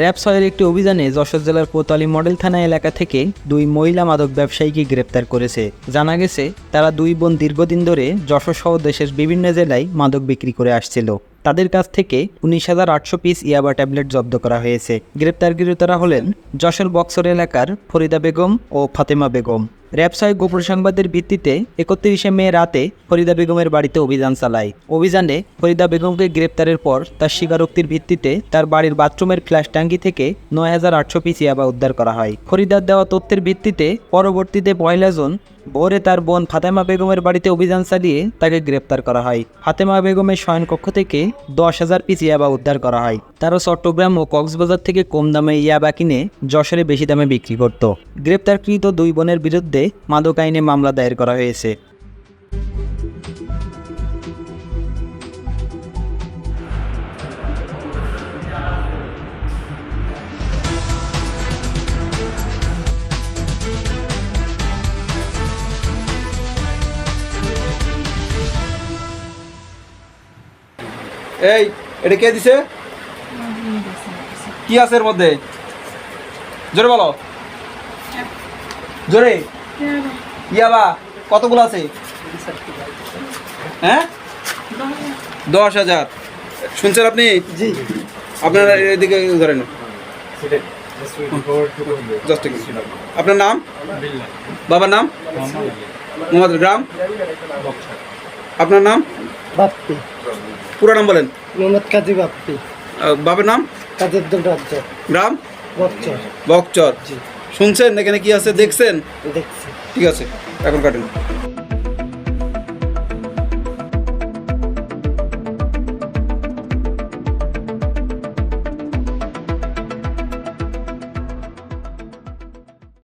র্যাবসয়ের একটি অভিযানে যশোর জেলার কোতোয়ালি মডেল থানা এলাকা থেকে দুই মহিলা মাদক ব্যবসায়ীকে গ্রেপ্তার করেছে। জানা গেছে, তারা দুই বোন দীর্ঘদিন ধরে যশোর সহ দেশের বিভিন্ন জেলায় মাদক বিক্রি করে আসছিল। তাদের কাছ থেকে উনিশ হাজার আটশো পিস ইয়াবা ট্যাবলেট জব্দ করা হয়েছে। গ্রেপ্তারকৃতরা হলেন যশোর বক্সর এলাকার ফরিদা বেগম ও ফাতেমা বেগম। র্যাবসায় গোপন সংবাদের ভিত্তিতে একত্রিশে মে রাতে ফরিদা বেগমের বাড়িতে অভিযান চালায়। অভিযানে ফরিদা বেগমকে গ্রেপ্তারের পর তার স্বীকারোক্তির ভিত্তিতে তার বাড়ির বাথরুমের ফ্ল্যাশ ট্যাঙ্কি থেকে নয় হাজার আটশো পিস ইয়াবা উদ্ধার করা হয়। ফরিদার দেওয়া তথ্যের ভিত্তিতে পরবর্তীতে পয়লা জুন ভোরে তার বোন ফাতেমা বেগমের বাড়িতে অভিযান চালিয়ে তাকে গ্রেপ্তার করা হয়। ফাতেমা বেগমের শয়নকক্ষ থেকে দশ হাজার পিস ইয়াবা উদ্ধার করা হয়। তারও চট্টগ্রাম ও কক্সবাজার থেকে কম দামে ইয়াবা কিনে যশোরে বেশি দামে বিক্রি করত। গ্রেপ্তারকৃত দুই বোনের বিরুদ্ধে মাদক আইনে মামলা দায়ের করা হয়েছে। এই, এটা কে দিছে? কি আছে এর মধ্যে? জোরে বলো। জোরে। ইয়াবা কতগুলো আছে? হ্যাঁ? দশ হাজার। শুনছেন আপনি? জি। আপনার এদিকে ধরেন। আপনার নাম? বাবার নাম? মোহাম্মদ গ্রাম আপনার নাম? বাপ্পি। পুরো নাম বলেন। মোহাম্মদ কাজী বাপ্পি। বাবার নাম? গ্রাম? বকচর। শুনছেন? এখানে কি আছে? দেখছেন? দেখছি। ঠিক আছে। এখন কাটেন।